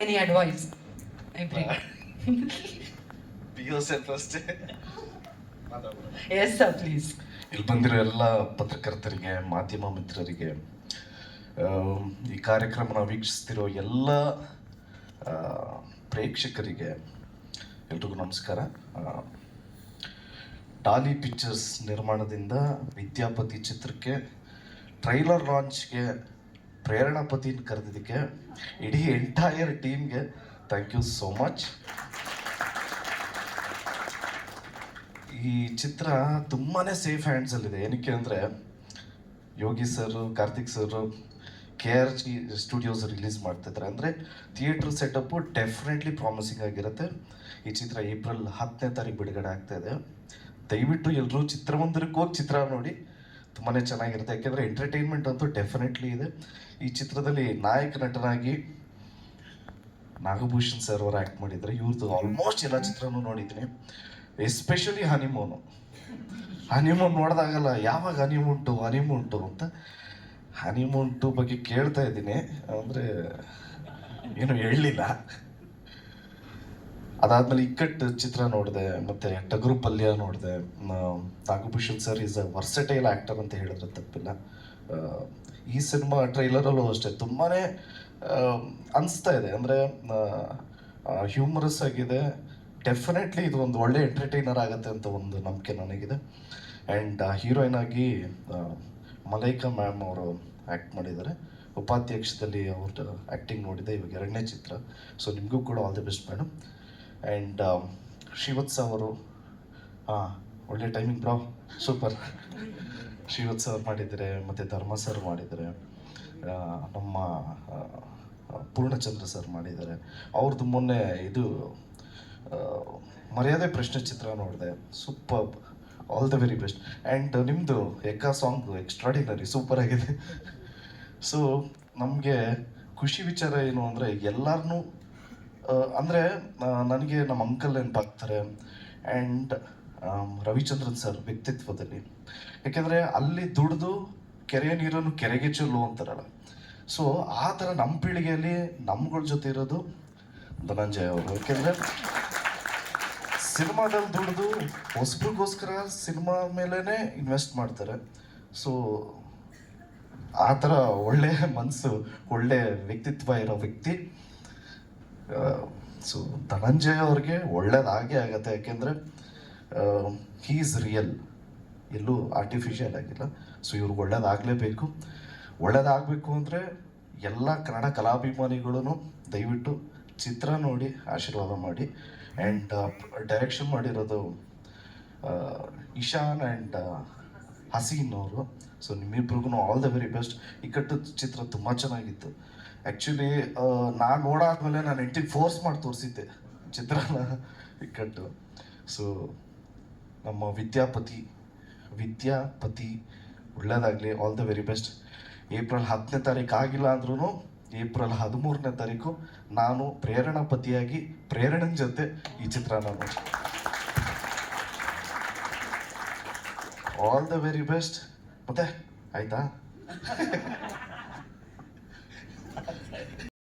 Any advice? I pray. P U C ಅಷ್ಟೇ yes, sir, please. ಇಲ್ಲಿ ಬಂದಿರೋ ಎಲ್ಲ ಪತ್ರಕರ್ತರಿಗೆ ಮಾಧ್ಯಮ ಮಿತ್ರರಿಗೆ ಆ, ಈ ಕಾರ್ಯಕ್ರಮನ ವೀಕ್ಷಿಸ್ತಿರೋ ಎಲ್ಲ ಆ, ಪ್ರೇಕ್ಷಕರಿಗೆ ಎಲ್ರಿಗೂ ನಮಸ್ಕಾರ ಆ, ಡಾಲಿ ಪಿಕ್ಚರ್ಸ್ ನಿರ್ಮಾಣದಿಂದ ವಿದ್ಯಾಪತಿ ಚಿತ್ರಕ್ಕೆ ಟ್ರೈಲರ್ ಲಾಂಚ್ಗೆ ಪ್ರೇರಣಾಪತಿನ ಕರೆದಿದ್ದಕ್ಕೆ ಇಡೀ ಎಂಟೈರ್ ಟೀಮ್ಗೆ ಥ್ಯಾಂಕ್ ಯು ಸೋ ಮಚ್ ಈ ಚಿತ್ರ ತುಂಬಾ ಸೇಫ್ ಹ್ಯಾಂಡ್ಸಲ್ಲಿದೆ ಏನಕ್ಕೆ ಅಂದರೆ Yogi sir Karthik sir K R G studios release ಮಾಡ್ತಿದ್ದಾರೆ ಅಂದರೆ ಥಿಯೇಟ್ರ್ ಸೆಟಪ್ಪು ಡೆಫಿನೆಟ್ಲಿ ಪ್ರಾಮಿಸಿಂಗ್ ಆಗಿರುತ್ತೆ. ಈ ಚಿತ್ರ ಏಪ್ರಿಲ್ ಹತ್ತನೇ ತಾರೀಕು ಬಿಡುಗಡೆ ಆಗ್ತಾ ಇದೆ. ದಯವಿಟ್ಟು ಎಲ್ಲರೂ ಚಿತ್ರಮಂದಿರಕ್ಕೆ ಹೋಗಿ ಚಿತ್ರ ನೋಡಿ. ತುಂಬಾ ಚೆನ್ನಾಗಿರುತ್ತೆ. ಯಾಕೆಂದರೆ ಎಂಟರ್ಟೈನ್ಮೆಂಟ್ ಅಂತೂ ಡೆಫಿನೆಟ್ಲಿ ಇದೆ. ಈ ಚಿತ್ರದಲ್ಲಿ ನಾಯಕ ನಟನಾಗಿ ನಾಗಭೂಷಣ್ ಸರ್ ಅವರು ಆ್ಯಕ್ಟ್ ಮಾಡಿದ್ದಾರೆ. ಇವ್ರದ್ದು ಆಲ್ಮೋಸ್ಟ್ ಎಲ್ಲ ಚಿತ್ರನೂ ನೋಡಿದ್ದೀನಿ. ಎಸ್ಪೆಷಲಿ ಹನಿಮೂನು ಹನಿಮೂನ್ ನೋಡಿದಾಗಲ್ಲ, ಯಾವಾಗ ಹನಿಮೂನ್ ಟು ಹನಿಮೂನ್ ಅಂತ ಹನಿಮೂನ್ ಟು ಬಗ್ಗೆ ಕೇಳ್ತಾ ಇದ್ದೀನಿ. ಅಂದರೆ ಏನು ಹೇಳಲಿಲ್ಲ ಅದಾದ್ಮೇಲೆ ಇಕ್ಕಟ್ಟು ಚಿತ್ರ ನೋಡಿದೆ, ಮತ್ತೆ ಟಗರು ಪಲ್ಯ ನೋಡಿದೆ Nagabhushan sir is a versatile actor ಅಂತ ಹೇಳಿದ್ರೆ ತಪ್ಪಿಲ್ಲ. ಈ ಸಿನಿಮಾ ಟ್ರೈಲರಲ್ಲೂ ಅಷ್ಟೇ ತುಂಬಾ ಅನಿಸ್ತಾ ಇದೆ. ಅಂದರೆ ಹ್ಯೂಮರಸ್ ಆಗಿದೆ. ಡೆಫಿನೆಟ್ಲಿ ಇದು ಒಂದು ಒಳ್ಳೆ ಎಂಟರ್ಟೈನರ್ ಆಗುತ್ತೆ ಅಂತ ಒಂದು ನಂಬಿಕೆ ನನಗಿದೆ. ಆ್ಯಂಡ್ ಹೀರೋಯಿನ್ ಆಗಿ ಮಲೈಕಾ ಮ್ಯಾಮ್ ಅವರು ಆ್ಯಕ್ಟ್ ಮಾಡಿದ್ದಾರೆ. ಉಪಾಧ್ಯಕ್ಷದಲ್ಲಿ ಅವ್ರ ಆ್ಯಕ್ಟಿಂಗ್ ನೋಡಿದೆ, ಇವಾಗ ಎರಡನೇ ಚಿತ್ರ. ಸೊ ನಿಮಗೂ ಕೂಡ all the best madam and Srivatsa ಅವರು, ಹಾಂ, ಒಳ್ಳೆ ಟೈಮಿಂಗ್ ಬ್ರೋ ಸೂಪರ್ ಶ್ರೀವತ್ಸ ಅವ್ರು ಮಾಡಿದ್ದಾರೆ ಮತ್ತು ಧರ್ಮ ಸರ್ ಮಾಡಿದ್ದಾರೆ ನಮ್ಮ ಪೂರ್ಣಚಂದ್ರ ಸರ್ ಮಾಡಿದ್ದಾರೆ. ಅವ್ರದ್ದು ಮೊನ್ನೆ ಇದು ಮರ್ಯಾದೆ ಪ್ರಶ್ನೆ ಚಿತ್ರ ನೋಡಿದೆ. Super all the very best and ನಿಮ್ಮದು ಎಕ್ಕ ಸಾಂಗ್ ಎಕ್ಸ್ಟ್ರಾಡಿನರಿ ಸೂಪರ್ ಆಗಿದೆ. ಸೊ ನಮಗೆ ಖುಷಿ ವಿಚಾರ ಏನು ಅಂದರೆ ಎಲ್ಲರನ್ನೂ ಅಂದರೆ ನನಗೆ ನಮ್ಮ ಅಂಕಲ್ ನೆನಪಾಗ್ತಾರೆ ಆ್ಯಂಡ್ ರವಿಚಂದ್ರನ್ ಸರ್ ವ್ಯಕ್ತಿತ್ವದಲ್ಲಿ. ಯಾಕೆಂದರೆ ಅಲ್ಲಿ ದುಡಿದು, ಕೆರೆಯ ನೀರನ್ನು ಕೆರೆಗೆ ಚೆಲ್ಲು ಅಂತಾರಲ್ಲ. ಸೊ ಆ ಥರ ನಮ್ಮ ಪೀಳಿಗೆಯಲ್ಲಿ ನಮ್ಗಳ ಜೊತೆ ಇರೋದು ಧನಂಜಯ ಅವರು. ಯಾಕೆಂದರೆ ಸಿನಿಮಾದಲ್ಲಿ ದುಡಿದು ಹೊಸಬ್ರಿಗೋಸ್ಕರ ಸಿನಿಮಾ ಮೇಲೇ ಇನ್ವೆಸ್ಟ್ ಮಾಡ್ತಾರೆ. ಸೊ ಆ ಥರ ಒಳ್ಳೆ ಮನಸ್ಸು ಒಳ್ಳೆ ವ್ಯಕ್ತಿತ್ವ ಇರೋ ವ್ಯಕ್ತಿ. ಸೊ ಧನಂಜಯ ಅವ್ರಿಗೆ ಒಳ್ಳೇದಾಗೇ ಆಗುತ್ತೆ. ಯಾಕೆಂದರೆ ಈಸ್ ರಿಯಲ್ ಎಲ್ಲೂ ಆರ್ಟಿಫಿಷಿಯಲ್ ಆಗಿಲ್ಲ. ಸೊ ಇವ್ರಿಗೆ ಒಳ್ಳೇದಾಗಲೇಬೇಕು. ಒಳ್ಳೇದಾಗಬೇಕು ಅಂದರೆ ಎಲ್ಲ ಕನ್ನಡ ಕಲಾಭಿಮಾನಿಗಳೂ ದಯವಿಟ್ಟು ಚಿತ್ರ ನೋಡಿ, ಆಶೀರ್ವಾದ ಮಾಡಿ ಆ್ಯಂಡ್ ಡೈರೆಕ್ಷನ್ ಮಾಡಿರೋದು ಇಶಾನ್ ಆ್ಯಂಡ್ ಹಸೀನ್ ಅವರು. So ನಿಮ್ಮಿಬ್ರಿಗೂ all the very best Ikkat ಚಿತ್ರ ತುಂಬ ಚೆನ್ನಾಗಿತ್ತು. ಆ್ಯಕ್ಚುಲಿ ನಾನು ನೋಡಾದ್ಮೇಲೆ ನಾನು ಹೆಂಡತಿಗೆ ಫೋರ್ಸ್ ಮಾಡಿ ತೋರಿಸಿದ್ದೆ ಚಿತ್ರನ ಇಕ್ಕಟ್ಟು ಸೊ ನಮ್ಮ ವಿದ್ಯಾಪತಿ ವಿದ್ಯಾಪತಿ ಒಳ್ಳೇದಾಗಲಿ all the very best April ಹತ್ತನೇ ತಾರೀಕು ಆಗಿಲ್ಲ ಅಂದ್ರೂ ಏಪ್ರಿಲ್ ಹದಿಮೂರನೇ ತಾರೀಕು ನಾನು ಪ್ರೇರಣಾಪತಿಯಾಗಿ ಪ್ರೇರಣನ ಜೊತೆ ಈ ಚಿತ್ರನ ನೋಡಿ ಆಲ್ ದ ವೆರಿ ಬೆಸ್ಟ್ ಮತ್ತೆ, ಆಯ್ತಾ?